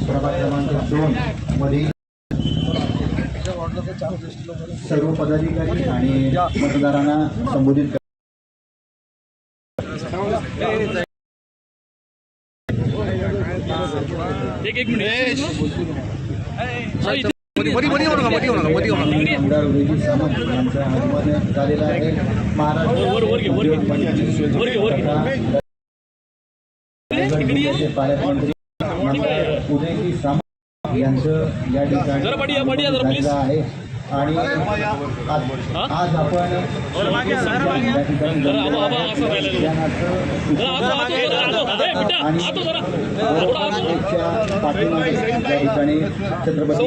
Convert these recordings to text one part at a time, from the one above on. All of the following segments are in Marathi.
प्रभाग क्रमांक दोन मधील सर्व पदाधिकारी आणि मतदारांना संबोधित कर- महाराष्ट्र वर- वर घे, वर घे. उद्योग मंत्री वर घे, वर घे. तथा रायगड इकडे ये. जिल्ह्याचे पालकमंत्री आमदार उदयजी सामंत यांचं या ठिकाणी आहे आणि आज आज आपण ठिकाणी आणि ठिकाणी छत्रपती.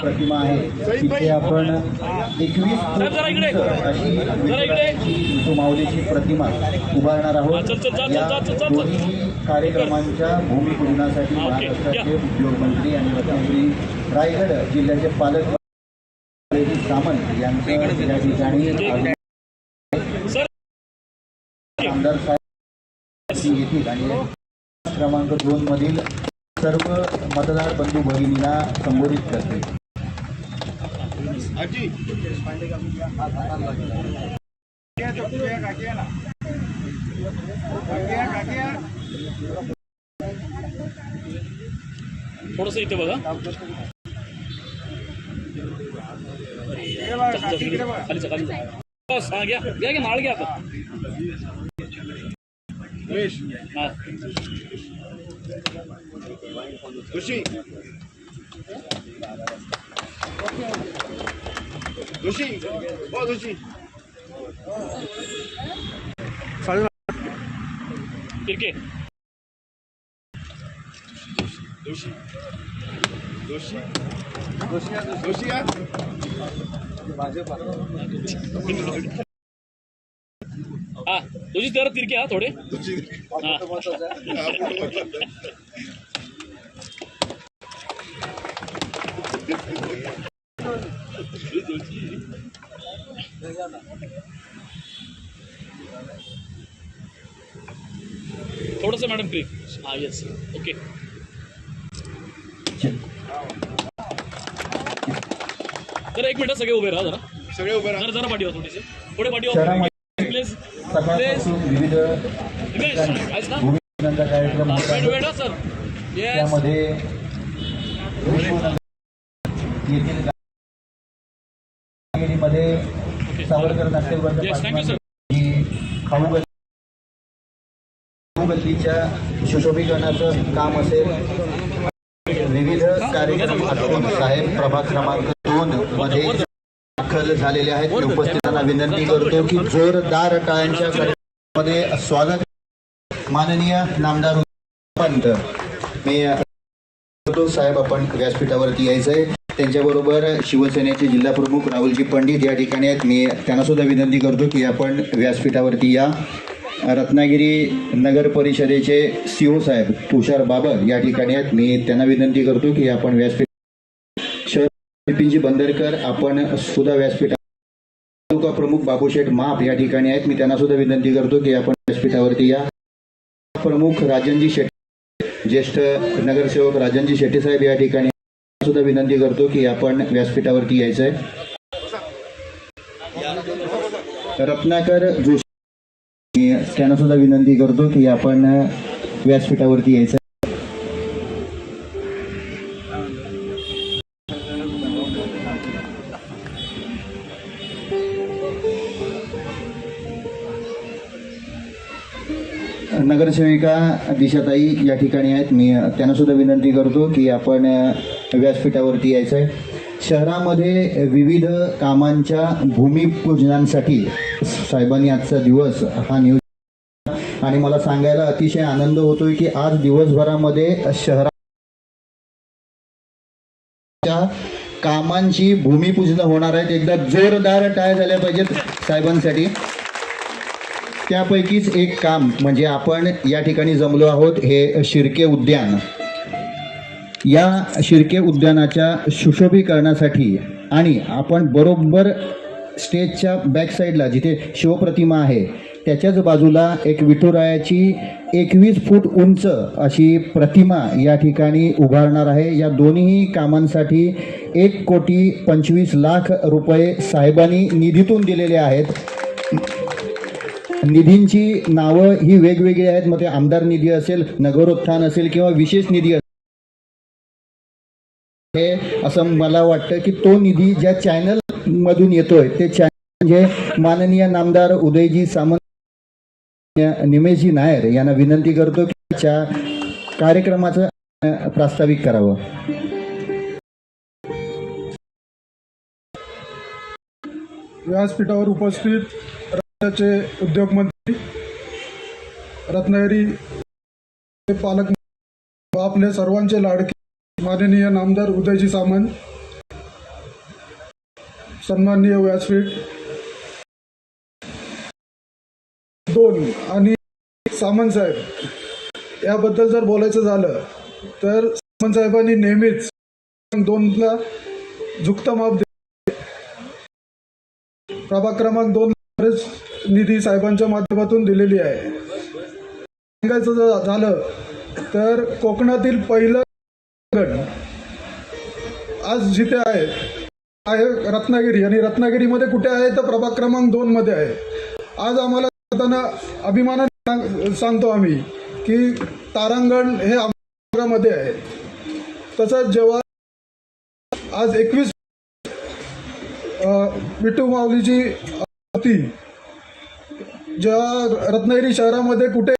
प्रतिमा आहे. तिथे आपण एकवीस. अशी माऊलीची प्रतिमा उभारणार आहोत. कार्यक्रमांच्या भूमिपूजनासाठी. महाराष्ट्राचे उद्योगमंत्री आणि रत्नागिरी रायगड जिल्ह्याचे पालक सामंत यांचं या ठिकाणी आमदार साहेब येथील आणि क्रमांक दोन मधील सर्व मतदार बंधू भगिनींना संबोधित करते. थोडस इथे बघा. बस, हा, घ्या घ्या घ्या माळ घ्या आता हा. दोषी दोषी हो दोषी तिरके दोषी दोषी दोषी हा तुझी तर तिरके हा थोडे. थोडस थोडंसं मॅडम क्लिक हा येस ओके एक मिनिट सगळे उभे राहा जरा. सगळे उभे राहा. जरा जरा पाठी थोडे पाठी प्लीज सकाळपासून विविध ना भूमिपूजनाचा कार्यक्रम होत. वेट आहे. वेट सर येस त्यामध्ये येथील मध्ये Savarkar नाट्यगृहाच्या Yes, thank you, sir. पाठीमागे ही खाऊ गल्ली खाऊ गल्लीच्या सुशोभीकरणाचं काम असेल. विविध कार्यक्रम साहेब प्रभाग क्रमांक दोन मध्ये दाखल झालेले आहेत. मी उपस्थितांना विनंती करतो की जोरदार टाळ्यांच्या मध्ये स्वागत. माननीय नामदार पंत मी करतो साहेब आपण व्यासपीठावरती यायचंय. त्यांच्याबरोबर शिवसेनेचे जिल्हा प्रमुख राहुलजी पंडित या ठिकाणी आहेत. मी त्यांना सुद्धा विनंती करतो की आपण व्यासपीठावरती या. रत्नागिरी नगर परिषदेचे सीओ साहेब तुषार बाबर या ठिकाणी आहेत. मी त्यांना विनंती करतो की आपण व्यासपीठ बिपिनजी बंदरकर आपण सुद्धा व्यासपीठ तालुका प्रमुख बाबूशेठ माप या ठिकाणी आहेत. मी त्यांना सुद्धा विनंती करतो की आपण व्यासपीठावरती या. प्रमुख राजनजी शेट्टी ज्येष्ठ नगरसेवक राजनजी शेट्टी साहेब या ठिकाणी सुद्धा विनंती करतो की आपण व्यासपीठावरती यायचं आहे रत्नाकर जोशी त्यांना सुद्धा विनंती करतो की आपण व्यासपीठावरती यायचं नगरसेविका दिशाताई या ठिकाणी आहेत. मी त्यांना सुद्धा विनंती करतो की आपण व्यासपीठावरती यायचं आहे शहरामध्ये विविध कामांच्या भूमिपूजनांसाठी साहेबांनी आजचा दिवस हा न्यूज आणि मला सांगायला अतिशय आनंद होतोय की आज दिवसभरामध्ये शहराच्या कामांची भूमिपूजन होणार आहेत. एकदा जोरदार टाय झाल्या पाहिजेत साहेबांसाठी. त्यापैकीच एक काम म्हणजे आपण या ठिकाणी जमलो आहोत हे शिर्के उद्यान. या शिर्के उद्यानाच्या सुशोभीकरणासाठी आणि आपण बरोबर स्टेजच्या बॅकसाईडला जिथे शिवप्रतिमा आहे त्याच्याच बाजूला एक विठुरायाची एकवीस फूट उंच अशी प्रतिमा या ठिकाणी उभारणार आहे. या दोन्ही कामांसाठी एक कोटी पंचवीस लाख रुपये साहेबांनी निधीतून दिलेले आहेत. निधींची नावं ही वेगवेगळी आहेत. मग ते आमदार निधी असेल नगरोत्थान असेल किंवा विशेष निधी असेल. हे असं मला वाटतं की तो निधी ज्या चॅनल मधून येतोय ते चॅनल म्हणजे माननीय नामदार उदयजी सामंत निमेशजी नायर यांना विनंती करतो की त्या कार्यक्रमाचं प्रास्ताविक करावं. व्यासपीठावर उपस्थित उद्योगमंत्री रत्नागिरी पालक आपले सर्वांचे लाडके माननीय नामदार उदयजी सामंत सन्माननीय व्यासपीठ दोन आणि सामंत साहेब. याबद्दल जर बोलायचं झालं तर सामंत साहेबांनी नेहमीच दोनला झुकता माप प्रभाग क्रमांक दोन प्रेस निधी साहेबांच्या माध्यमातून दिलेली आहे. सांगायचं जर झालं तर कोकणातील पहिलं गण आज जिथे आहे आहे रत्नागिरी. आणि रत्नागिरीमध्ये कुठे आहे तर प्रभाग क्रमांक दोन मध्ये आहे. आज आम्हाला करताना अभिमानाने सांग- सांगतो आम्ही की तारांगण हे आमच्या आहे. तसंच जेव्हा आज एकवीस विठू माऊलीची होती. जेव्हा रत्नागिरी शहरामध्ये कुठे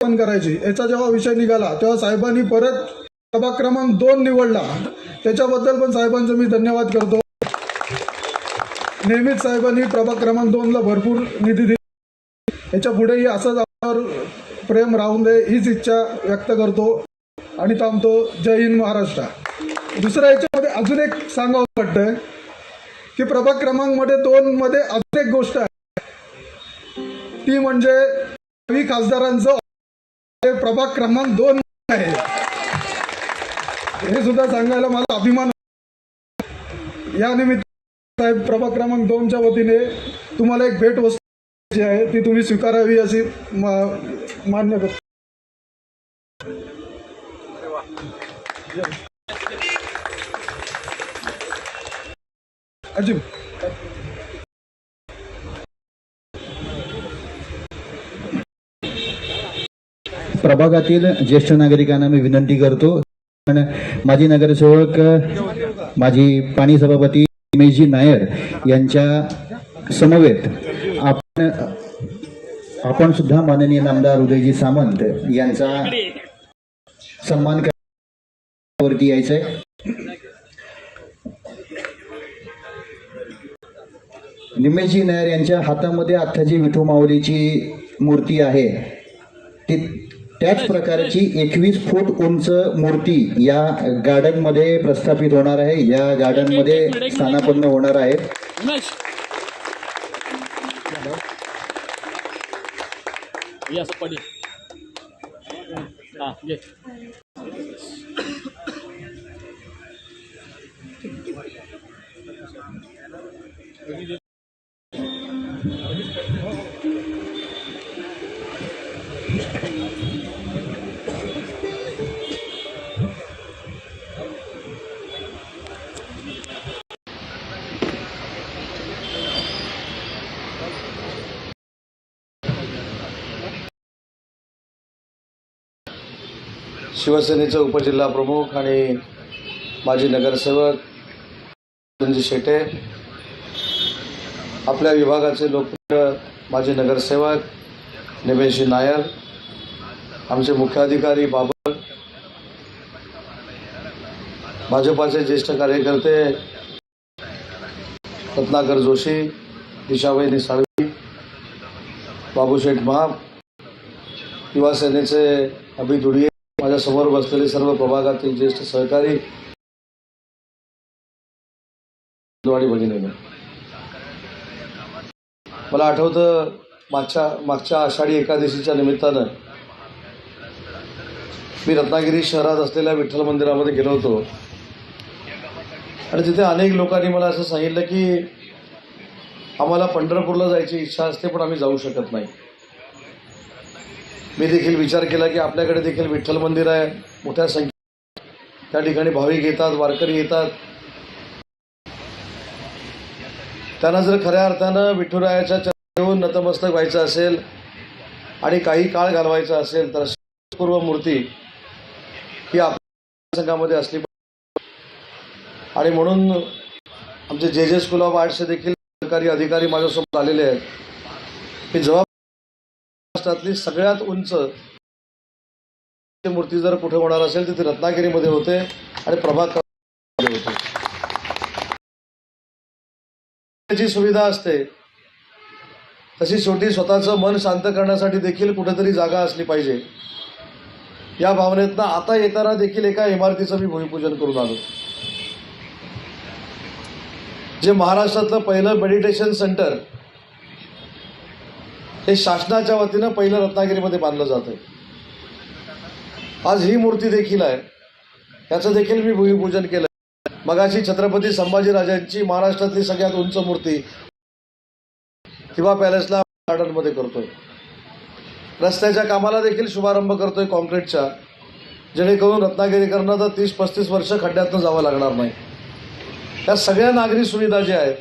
पण करायची याचा जेव्हा विषय निघाला तेव्हा साहेबांनी परत सभा क्रमांक दोन निवडला. त्याच्याबद्दल पण साहेबांचं मी धन्यवाद करतो. नेहमीच साहेबांनी प्रभाग क्रमांक दोनला भरपूर निधी दिली. याच्या पुढेही असंच आपल्यावर प्रेम राहून दे हीच इच्छा व्यक्त करतो आणि थांबतो. जय हिंद महाराष्ट्र. दुसऱ्या याच्यामध्ये अजून एक सांगावं वाटतंय. की प्रभाग क्रमांकमध्ये दोन मध्ये अजून एक गोष्ट आहे. ती म्हणजे खासदारांचं हे प्रभाग क्रमांक दोन आहे. हे सुद्धा सांगायला मला अभिमान या निमित्त साहेब प्रभाग क्रमांक दोनच्या वतीने तुम्हाला एक भेट वस्तू जी आहे ती तुम्ही स्वीकारावी अशी मान्य करतो. अर्जुन. प्रभागातील ज्येष्ठ नागरिकांना मी विनंती करतो. पण माजी नगरसेवक माजी पाणी सभापती मेजी नायर यांच्या समवेत आपण आपण सुद्धा माननीय नामदार उदयजी सामंत यांचा सन्मान वरती यायचंय. निमेशजी नायर यांच्या हातामध्ये आत्ताची विठू माऊलीची मूर्ती आहे. ती त्याच प्रकारची एकवीस फूट उंच मूर्ती या गार्डनमध्ये प्रस्थापित होणार आहे. या गार्डनमध्ये स्थानापन्न होणार आहे शिवसेनेचे उपजिल्हा प्रमुख आणि माजी नगरसेवक संजय शेटे आपल्या विभागाचे लोकप्रिय माजी नगरसेवक निमेशजी नायर आमचे मुख्याधिकारी बाबर भाजपाचे ज्येष्ठ कार्यकर्ते रत्नाकर जोशी दिशाबाई निसाळवी बाबूशेठ महाप युवा सेनेचे अभि माझ्यासमोर बसलेले सर्व प्रभागातील ज्येष्ठ सहकारी आणि मला आठवतं मागच्या मागच्या आषाढी एकादशीच्या निमित्तानं मी रत्नागिरी शहरात असलेल्या विठ्ठल मंदिरामध्ये गेलो होतो. आणि तिथे अनेक लोकांनी मला असं सांगितलं की आम्हाला पंढरपूरला जायची इच्छा असते पण आम्ही जाऊ शकत नाही. मी देखील विचार केला की आपल्याकडे देखील विठ्ठल मंदिर आहे. मोठ्या संख्येत त्या ठिकाणी भाविक येतात वारकरी येतात. त्यांना जर खऱ्या अर्थानं विठुरायाच्या येऊन नतमस्तक व्हायचं असेल आणि काही काळ घालवायचा असेल तर पूर्व मूर्ती ही आपल्या संघामध्ये असली पाहिजे. आणि म्हणून आमचे जे जे स्कूल ऑफ आर्ट्सचे देखील सरकारी अधिकारी माझ्यासोबत आलेले आहेत. की जबाब महाराष्ट्रातली सगळ्यात उंच मूर्ती जर कुठे होणार असेल तर ती रत्नागिरीमध्ये होते आणि प्रभात होते. जी सुविधा असते. तशी शेवटी स्वतःचं मन शांत करण्यासाठी देखील कुठेतरी जागा असली पाहिजे. या भावनेतनं आता येताना देखील एका इमारतीचं मी भूमिपूजन करून आलो. जे महाराष्ट्रातलं पहिलं मेडिटेशन सेंटर हे शासनाच्या वतीनं पहिलं रत्नागिरीमध्ये बांधलं जातं आज ही मूर्ती देखील आहे. याचं देखील मी भूमिपूजन केलं. मगाशी छत्रपती संभाजीराजांची महाराष्ट्रातली सगळ्यात उंच मूर्ती किंवा पॅलेसला गार्डनमध्ये करतोय. रस्त्याच्या कामाला देखील शुभारंभ करतोय काँक्रीटच्या. जेणेकरून रत्नागिरीकरांना तर तीस पस्तीस वर्ष खड्ड्यातनं जावं लागणार नाही. त्या सगळ्या नागरी सुविधा ज्या आहेत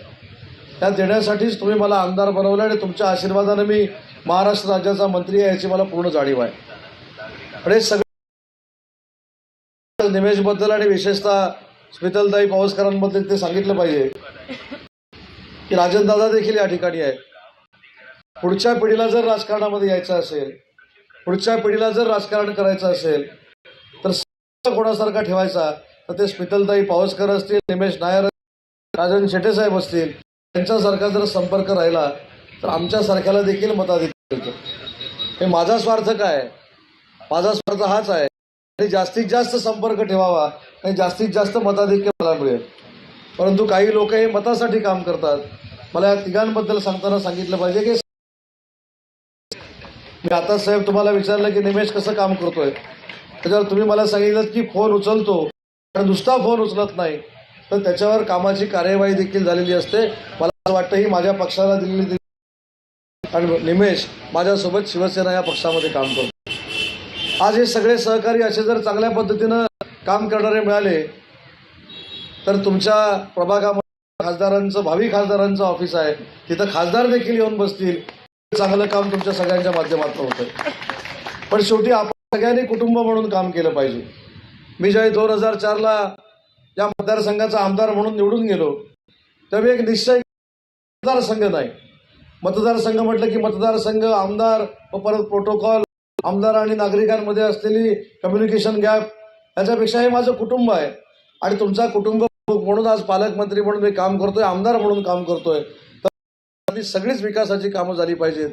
त्या देण्यासाठीच तुम्ही मला आमदार बनवलं आणि तुमच्या आशीर्वादानं मी महाराष्ट्र राज्याचा मंत्री आहे याची मला पूर्ण जाणीव आहे. आणि सगळे निमेशबद्दल आणि विशेषतः स्मितलदाई पावसकरांबद्दल ते सांगितलं पाहिजे. की राजनदादा देखील या ठिकाणी आहे पुढच्या पिढीला जर राजकारणामध्ये यायचं असेल पुढच्या पिढीला जर राजकारण करायचं असेल तर कोणासारखा ठेवायचा तर ते स्मितलदाई पावसकर असतील निमेश नायर राजन शेटे साहेब असतील त्यांच्यासारखा जर संपर्क राहिला तर आमच्यासारख्याला देखील मताधिकार मिळतो. हे माझा स्वार्थ काय माझा स्वार्थ हाच आहे. आणि जास्तीत जास्त संपर्क ठेवावा आणि जास्तीत जास्त मताधिक्य मला मिळेल. परंतु काही लोक हे मतासाठी काम करतात. मला या तिघांबद्दल सांगताना सांगितलं पाहिजे की मी आता साहेब तुम्हाला विचारलं की निमेश कसं काम करतोय? त्याच्यावर तुम्ही मला सांगितलं की फोन उचलतो. आणि नुसता फोन उचलत नाही. तर त्याच्यावर कामाची कार्यवाही देखील झालेली असते. मला असं वाटतं ही माझ्या पक्षाला दिलेली आणि निमेश माझ्यासोबत शिवसेना या पक्षामध्ये काम करतो. आज हे सगळे सहकारी असे जर चांगल्या पद्धतीनं काम करणारे मिळाले तर तुमच्या प्रभागामध्ये खासदारांचं भावी खासदारांचं ऑफिस आहे. तिथं खासदार देखील येऊन बसतील. चांगलं काम तुमच्या सगळ्यांच्या माध्यमातून होतं पण शेवटी आपण सगळ्यांनी कुटुंब म्हणून काम केलं पाहिजे. मी ज्यावेळी दोन हजार चारला या मतदारसंघाचा आमदार म्हणून निवडून गेलो त्यावेळी एक निश्चय मतदारसंघ नाही. मतदारसंघ म्हटलं की मतदारसंघ आमदार व परत प्रोटोकॉल आमदार आणि नागरिकांमध्ये असलेली कम्युनिकेशन गॅप याच्यापेक्षा हे माझं कुटुंब आहे. आणि तुमचा कुटुंब म्हणून आज पालकमंत्री म्हणून मी काम करतोय आमदार म्हणून काम करतोय. तर सगळीच विकासाची कामं झाली पाहिजेत.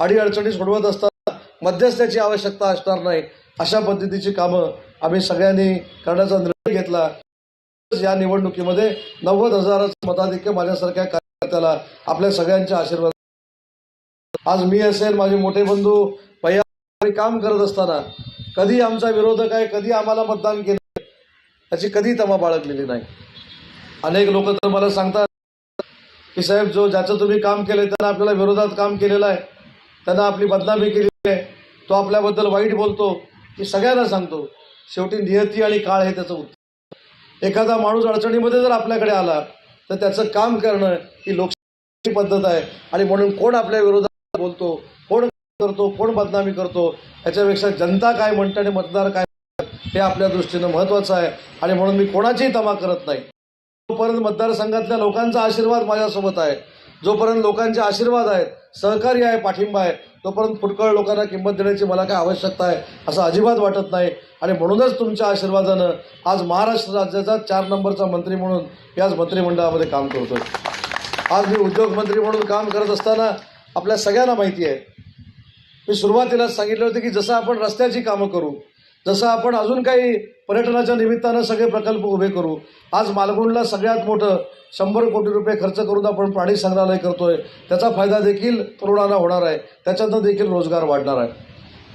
अडीअडचणी सोडवत असताना मध्यस्थाची आवश्यकता असणार नाही. अशा पद्धतीची कामं आम्ही सगळ्यांनी करण्याचा निर्णय घेतला. या निवडणुकीमध्ये नव्वद हजाराचं मताधिक्य माझ्यासारख्या कार्यकर्त्याला आपल्या सगळ्यांच्या आशीर्वाद आज मी असेल माझे मोठे बंधू भैया काम करत असताना कधी आमचा विरोधक आहे कधी आम्हाला मतदान केलं त्याची कधी तमा बाळगलेली नाही. अनेक लोक तर मला सांगतात की साहेब जो ज्याचं तुम्ही काम केलंय त्यांना आपल्याला विरोधात काम केलेलं आहे. त्यांना आपली बदनामी केलेली आहे. तो आपल्याबद्दल वाईट बोलतो. की सगळ्यांना सांगतो शेवटी नियती आणि काळ हे त्याचं उत्तर एखादा माणूस अडचणीमध्ये जर आपल्याकडे आला तर त्याचं काम करणं ही लोकशाही पद्धत आहे. आणि म्हणून कोण आपल्या विरोधात बोलतो कोण करतो कोण बदनामी करतो याच्यापेक्षा जनता काय म्हणते आणि मतदार काय म्हणतात हे आपल्या दृष्टीनं महत्वाचं आहे. आणि म्हणून मी कोणाचीही तमा करत नाही. तोपर्यंत मतदारसंघातल्या लोकांचा आशीर्वाद माझ्यासोबत आहे. जोपर्यंत लोकांचे आशीर्वाद आहेत सहकार्य आहे पाठिंबा आहे तोपर्यंत फुटकळ लोकांना किंमत देण्याची मला काय आवश्यकता आहे असं अजिबात वाटत नाही. आणि म्हणूनच तुमच्या आशीर्वादानं आज महाराष्ट्र राज्याचा चार नंबरचा मंत्री म्हणून याच मंत्रिमंडळामध्ये काम करतो आज मी उद्योगमंत्री म्हणून काम करत असताना आपल्या सगळ्यांना माहिती आहे. मी सुरुवातीलाच सांगितलं होतं की जसं आपण रस्त्याची कामं करू जसं आपण अजून काही पर्यटनाच्या निमित्तानं सगळे प्रकल्प उभे करू. आज मालगुंडला सगळ्यात मोठं शंभर कोटी रुपये खर्च करून आपण प्राणी संग्रहालय करतोय. त्याचा फायदा देखील तरुणांना होणार आहे. त्याच्यातनं देखील रोजगार वाढणार आहे.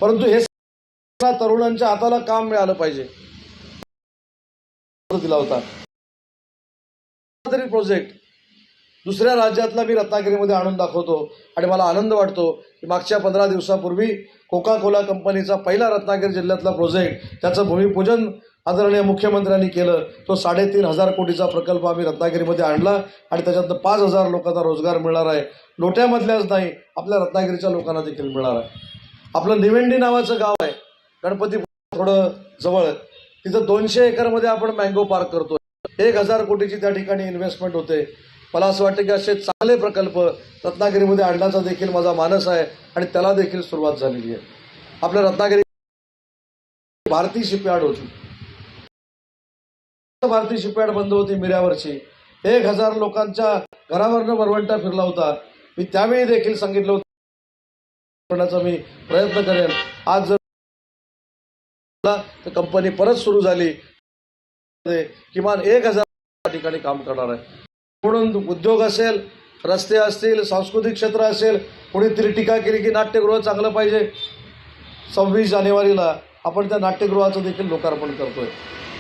परंतु हे सगळं तरुणांच्या हाताला काम मिळालं पाहिजे. दिला होता. तरी प्रोजेक्ट दुसऱ्या राज्यातला मी रत्नागिरीमध्ये आणून दाखवतो आणि मला आनंद वाटतो की मागच्या पंधरा दिवसापूर्वी कोका कोला कंपनीचा पहिला रत्नागिरी जिल्ह्यातला प्रोजेक्ट त्याचं भूमिपूजन आदरणीय मुख्यमंत्र्यांनी केलं. तो साडेतीन हजार कोटीचा प्रकल्प आम्ही रत्नागिरीमध्ये आणला आणि त्याच्यातनं पाच हजार लोकांना रोजगार मिळणार आहे. लोट्यामधल्याच नाही आपल्या रत्नागिरीच्या लोकांना देखील मिळणार आहे. आपलं निवेंडी नावाचं गाव आहे. गणपती थोडं जवळ तिथं दोनशे एकरमध्ये आपण मँगो पार्क करतो एक हजार कोटीची त्या ठिकाणी इन्व्हेस्टमेंट होते. मला असं वाटतं की असे चांगले प्रकल्प रत्नागिरीमध्ये आणण्याचा देखील माझा मानस आहे आणि त्याला देखील सुरुवात झालेली आहे. आपल्या रत्नागिरी भारती शिपयार्ड होती. भारतीय शिपयार्ड बंद होती मिऱ्यावरची. एक हजार लोकांच्या घरावरनं वरवंटा फिरला होता. मी त्यावेळी देखील सांगितलं होतं. करण्याचा मी प्रयत्न करेन आज जर तर कंपनी परत सुरू झाली. किमान एक हजार ठिकाणी काम करणार आहे. म्हणून उद्योग असेल रस्ते असतील सांस्कृतिक क्षेत्र असेल कोणीतरी टीका केली की नाट्यगृह चांगलं पाहिजे. सव्वीस जानेवारीला आपण त्या नाट्यगृहाचं देखील लोकार्पण करतोय.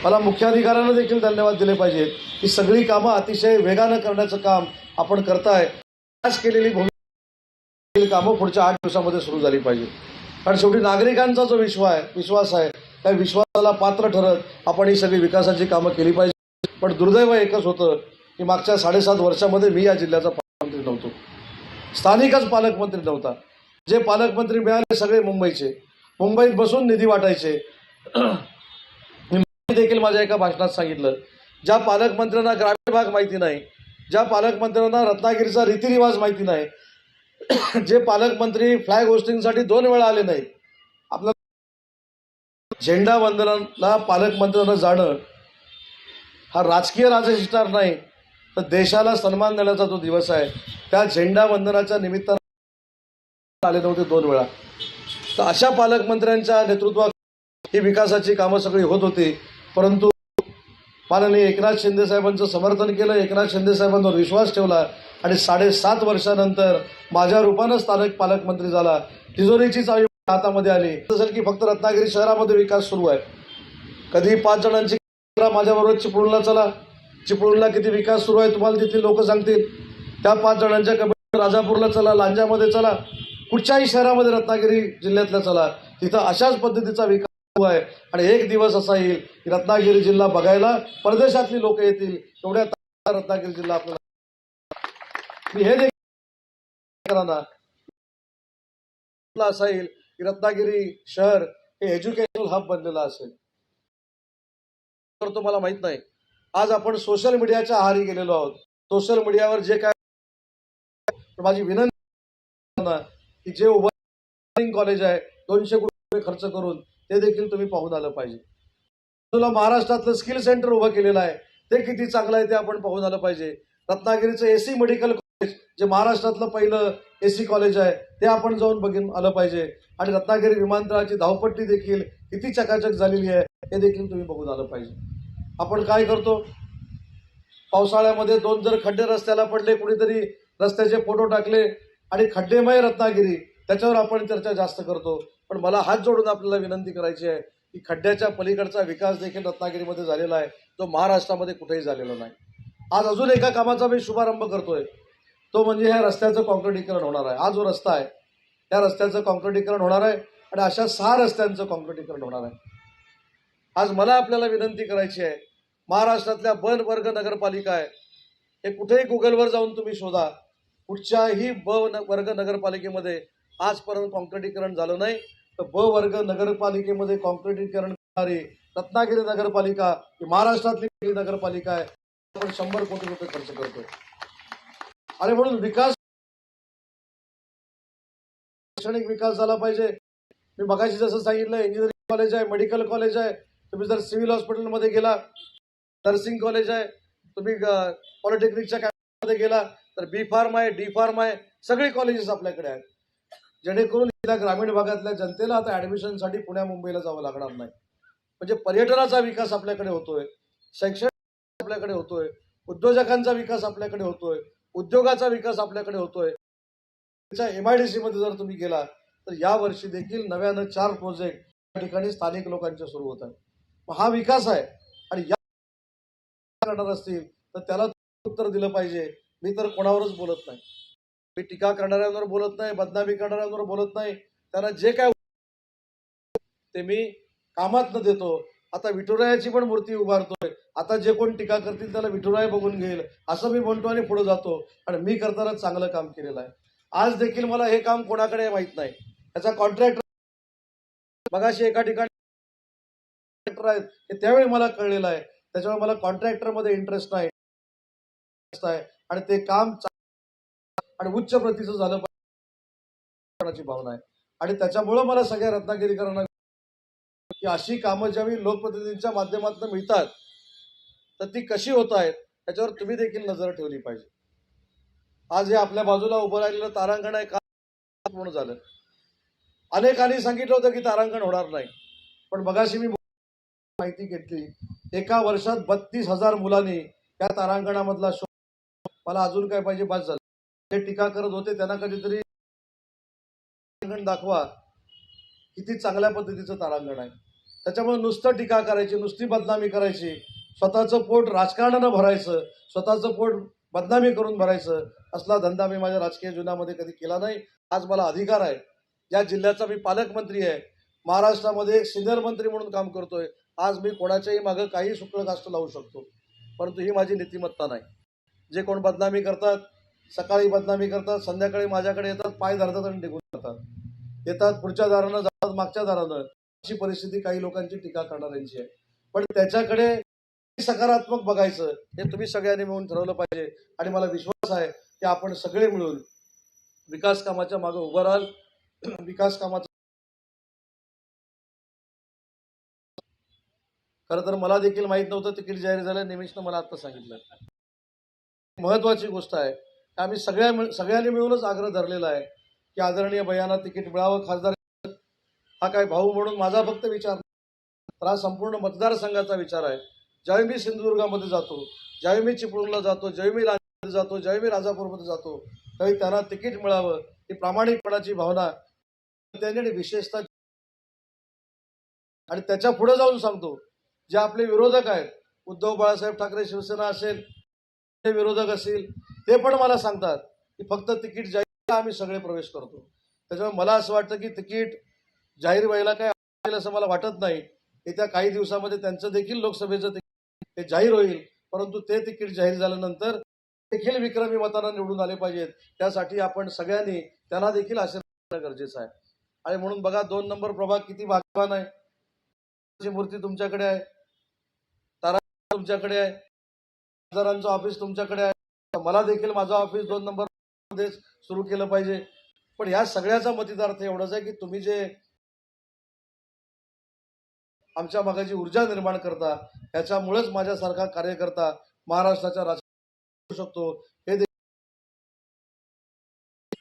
मला मुख्याधिकाऱ्यांना देखील धन्यवाद दिले पाहिजेत की सगळी कामं अतिशय वेगानं करण्याचं काम आपण करताय. आज केलेली भूमी कामं पुढच्या आठ दिवसामध्ये सुरू झाली पाहिजे. कारण शेवटी नागरिकांचा जो विश्वास आहे विश्वास आहे त्या विश्वासाला पात्र ठरत आपण ही सगळी विकासाची कामं केली पाहिजे. पण दुर्दैव एकच होतं की मागच्या साडेसात वर्षामध्ये मी या जिल्ह्याचा पालकमंत्री नव्हतो. स्थानिकच पालकमंत्री नव्हता. जे पालकमंत्री मिळाले सगळे मुंबईचे. मुंबईत बसून निधी वाटायचे. मी देखील माझ्या एका भाषणात सांगितलं. ज्या पालकमंत्र्यांना ग्रामीण भाग माहिती नाही ज्या पालकमंत्र्यांना रत्नागिरीचा रीतिरिवाज माहिती नाही जे पालकमंत्री फ्लॅग होस्टिंगसाठी दोन वेळा आले नाही आपलं झेंडा वंदनाला पालकमंत्र्यांना जाणं हा राजकीय राजशिष्टार नाही. तर देशाला सन्मान देण्याचा जो दिवस आहे त्या झेंडा वंदनाच्या निमित्तानं आले नव्हते दोन वेळा. तर अशा पालकमंत्र्यांच्या नेतृत्वात ही विकासाची कामं सगळी होत होती. परंतु माननीय एकनाथ शिंदे साहेबांचं समर्थन केलं एकनाथ शिंदे साहेबांवर विश्वास ठेवला आणि साडेसात वर्षानंतर माझ्या रूपानं स्थानिक पालकमंत्री झाला. तिजोरीची चावी हातामध्ये आली. असेल की फक्त रत्नागिरी शहरामध्ये विकास सुरू आहे. कधी पाच जणांची माझ्याबरोबर चिपळूणला चला. चिपळूणला किती विकास सुरू आहे तुम्हाला तिथली लोक सांगतील. त्या पाच जणांच्या कमिटी राजापूरला चला लांजामध्ये चला कुठच्याही शहरामध्ये रत्नागिरी जिल्ह्यातल्या चला. तिथं अशाच पद्धतीचा विकास सुरू आहे. आणि एक दिवस असा येईल की रत्नागिरी जिल्हा बघायला परदेशातली लोक येतील. तेवढ्या रत्नागिरी जिल्हा आपल्याला मी हे देखील असा येईल की रत्नागिरी शहर हे एज्युकेशनल हब बनलेलं असेल. तर तुम्हाला माहीत नाही. आज आपण सोशल मीडियाच्या आहारी गेलेलो आहोत. सोशल मीडियावर जे काय माझी विनंती की जे उभं कॉलेज आहे दोनशे कोटी रुपये खर्च करून ते देखील तुम्ही पाहून आलं पाहिजे. तुला महाराष्ट्रातलं स्किल सेंटर उभं केलेलं आहे ते किती चांगलं आहे ते आपण पाहून आलं पाहिजे. रत्नागिरीचं एसी मेडिकल कॉलेज जे महाराष्ट्रातलं पहिलं एसी कॉलेज आहे ते आपण जाऊन बघून आलं पाहिजे. आणि रत्नागिरी विमानतळाची धावपट्टी देखील किती चकाचक झालेली आहे हे देखील तुम्ही बघून आलं पाहिजे. आपण काय करतो? पावसाळ्यामध्ये दोन जर खड्डे रस्त्याला पडले कुणीतरी रस्त्याचे फोटो टाकले आणि खड्डेमय रत्नागिरी त्याच्यावर आपण चर्चा जास्त करतो. पण मला हात जोडून आपल्याला विनंती करायची आहे की खड्ड्याच्या पलीकडचा विकास देखील रत्नागिरीमध्ये झालेला आहे. तो महाराष्ट्रामध्ये कुठेही झालेला नाही. आज अजून एका कामाचा मी शुभारंभ करतोय. तो म्हणजे ह्या रस्त्याचं कॉन्क्रिटीकरण होणार आहे. हा जो रस्ता आहे त्या रस्त्याचं कॉन्क्रिटीकरण होणार आहे आणि अशा सहा रस्त्यांचं कॉन्क्रिटीकरण होणार आहे. आज मला आपल्याला विनंती करायची आहे महाराष्ट्रातल्या बन वर्ग नगरपालिका आहे हे कुठेही गुगलवर जाऊन तुम्ही शोधा. कुठच्याही ब वर्ग नगरपालिकेमध्ये आजपर्यंत कॉन्क्रिटीकरण झालं नाही. तर ब वर्ग नगरपालिकेमध्ये कॉन्क्रिटीकरण करणारी रत्नागिरी नगरपालिका ही महाराष्ट्रातली नगरपालिका आहे. आपण शंभर कोटी रुपये खर्च करतोय. आणि म्हणून विकास शैक्षणिक विकास झाला पाहिजे. मी मगाशी जसं सांगितलं इंजिनिअरिंग कॉलेज आहे मेडिकल कॉलेज आहे. तुम्ही जर सिव्हिल हॉस्पिटलमध्ये गेला नर्सिंग कॉलेज आहे तुम्ही पॉलिटेक्निकच्या कॅम्पमध्ये गेला तर बी फार्म आहे डी फार्म आहे सगळे कॉलेजेस आपल्याकडे आहेत. जेणेकरून इथल्या ग्रामीण भागातल्या जनतेला आता ऍडमिशनसाठी पुण्या मुंबईला जावं लागणार नाही. म्हणजे पर्यटनाचा विकास आपल्याकडे होतोय शैक्षणिक आपल्याकडे होतोय उद्योजकांचा विकास आपल्याकडे होतोय उद्योगाचा विकास आपल्याकडे होतोय. एम आय डी सी मध्ये जर तुम्ही गेला तर या वर्षी देखील नव्यानं चार प्रोजेक्ट या ठिकाणी स्थानिक लोकांचे सुरू होत आहेत. हा विकास आहे. आणि या करणार असतील तर त्याला उत्तर दिलं पाहिजे. मी तर कोणावरच बोलत नाही. मी टीका करणाऱ्यांवर बोलत नाही बदनामी करणाऱ्यांवर बोलत नाही. त्यांना जे काय ते मी कामात न देतो. आता विठुरायाची पण मूर्ती उभारतोय. आता जे कोण टीका करतील त्याला विठुराय बघून घेईल. असं मी म्हणतो आणि पुढे जातो. आणि मी करताना चांगलं काम केलेलं आहे. आज देखील मला हे काम कोणाकडे माहीत नाही. त्याचा कॉन्ट्रॅक्टर मगाशी एका ठिकाणी कॉन्ट्रॅक्टर आहेत हे त्यावेळी मला कळलेलं आहे. त्याच्यामुळे मला कॉन्ट्रॅक्टरमध्ये इंटरेस्ट नाही आहे. आणि ते काम आणि उच्च प्रतीचं झालं पाहिजे. भावना आहे. आणि त्याच्यामुळं मला सगळ्या रत्नागिरीकरांना की अशी कामं ज्यावेळी लोकप्रतिनिधींच्या माध्यमातून मिळतात तर ती कशी होत आहेत त्याच्यावर तुम्ही देखील नजर ठेवली पाहिजे. आज हे आपल्या बाजूला उभं राहिलेलं तारांगण आहे का म्हणून झालं. अनेकांनी सांगितलं होतं की तारांगण होणार नाही. पण मगाशी मी माहिती घेतली. एका वर्षात बत्तीस हजार मुलांनी त्या तारांगणामधला शोध मला अजून काय पाहिजे बस झालं. ते टीका करत होते त्यांना कधीतरी तारांगण दाखवा. किती चांगल्या पद्धतीचं तारांगण आहे. त्याच्यामुळे नुसतं टीका करायची नुसती बदनामी करायची. स्वतःचं पोट राजकारणानं भरायचं स्वतःचं पोट बदनामी करून भरायचं असला धंदा मी माझ्या राजकीय जीवनामध्ये कधी केला नाही. आज मला अधिकार आहे. या जिल्ह्याचा मी पालकमंत्री आहे. महाराष्ट्रामध्ये एक सिनियर मंत्री म्हणून काम करतोय. आज मी कोणाच्याही मागं काही शुक्ल कास्ट लावू शकतो. परंतु ही माझी नीतिमत्ता नाही. जे कोण बदनामी करतात सकाळी बदनामी करतात संध्याकाळी माझ्याकडे येतात पाय धरतात आणि निघून जातात. येतात पुढच्या दारानं जातात मागच्या दारानं. अशी परिस्थिती काही लोकांची टीका करणाऱ्यांची आहे. पण त्याच्याकडे सकारात्मक बघायचं हे तुम्ही सगळ्यांनी मिळून ठरवलं पाहिजे. आणि मला विश्वास आहे की आपण सगळे मिळून विकास कामाच्या मागे उभं राहाल. विकास कामाचा खरं तर मला देखील माहीत नव्हतं तिकीट जाहीर झालं निमिषनं मला आता सांगितलं. महत्वाची गोष्ट आहे आम्ही सगळ्या सगळ्यांनी मिळूनच आग्रह धरलेला आहे की आदरणीय भैयांना तिकीट मिळावं खासदार हा काय भाऊ म्हणून माझा फक्त विचार तर हा संपूर्ण मतदारसंघाचा विचार आहे. ज्यावेळी मी सिंधुदुर्गामध्ये जातो ज्यावेळी मी चिपळूणला जातो ज्यावेळी मी राजामध्ये जातो ज्यावेळी मी राजापूरमध्ये जातो त्यावेळी त्यांना तिकीट मिळावं ही प्रामाणिकपणाची भावना त्यांनी विशेषतः आणि त्याच्या पुढे जाऊन सांगतो जे आपले विरोधक आहेत उद्धव बाळासाहेब ठाकरे शिवसेना असेल ते विरोधक असतील ते पण मला सांगतात की फक्त तिकीट जाहीर आम्ही सगळे प्रवेश करतो. त्याच्यामुळे मला असं वाटतं की तिकीट जाहीर व्हायला काय असं मला वाटत नाही. येत्या काही दिवसामध्ये त्यांचं देखील लोकसभेचं तिकीट हे जाहीर होईल परंतु ते तिकीट जाहीर झाल्यानंतर देखील विक्रमी मतांना निवडून आले पाहिजेत. त्यासाठी आपण सगळ्यांनी त्यांना देखील आशीर्वाद गरजेचं आहे. आणि म्हणून बघा दोन नंबर प्रभाग किती भाग्यवान आहे. ची मूर्ती तुमच्याकडे आहे. तारा तुमच्याकडे आहे. खासदारांचं ऑफिस तुमच्याकडे आहे. मला देखील माझं ऑफिस दोन नंबरमध्ये सुरू केलं पाहिजे. पण ह्या सगळ्याचा मतिदार्थ एवढाच आहे की तुम्ही जे आमच्या भागाची ऊर्जा निर्माण करता त्याच्यामुळेच माझ्यासारखा कार्यकर्ता महाराष्ट्राच्या राजकारण शकतो. हे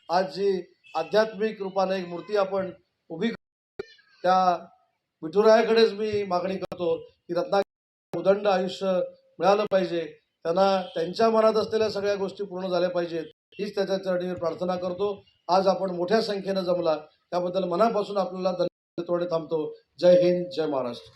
आज जी आध्यात्मिक रूपाने एक मूर्ती आपण उभी त्या विठुरायाकडेच मी मागणी करतो की रत्नागिरी उदंड आयुष्य मिळालं पाहिजे. त्यांना त्यांच्या मनात असलेल्या सगळ्या गोष्टी पूर्ण झाल्या पाहिजेत. हीच त्याच्या चरणीवर प्रार्थना करतो. आज आपण मोठ्या संख्येनं जमला. त्याबद्दल मनापासून आपल्याला धन्यवाद थोडे थांबतो. जय हिंद जय महाराष्ट्र.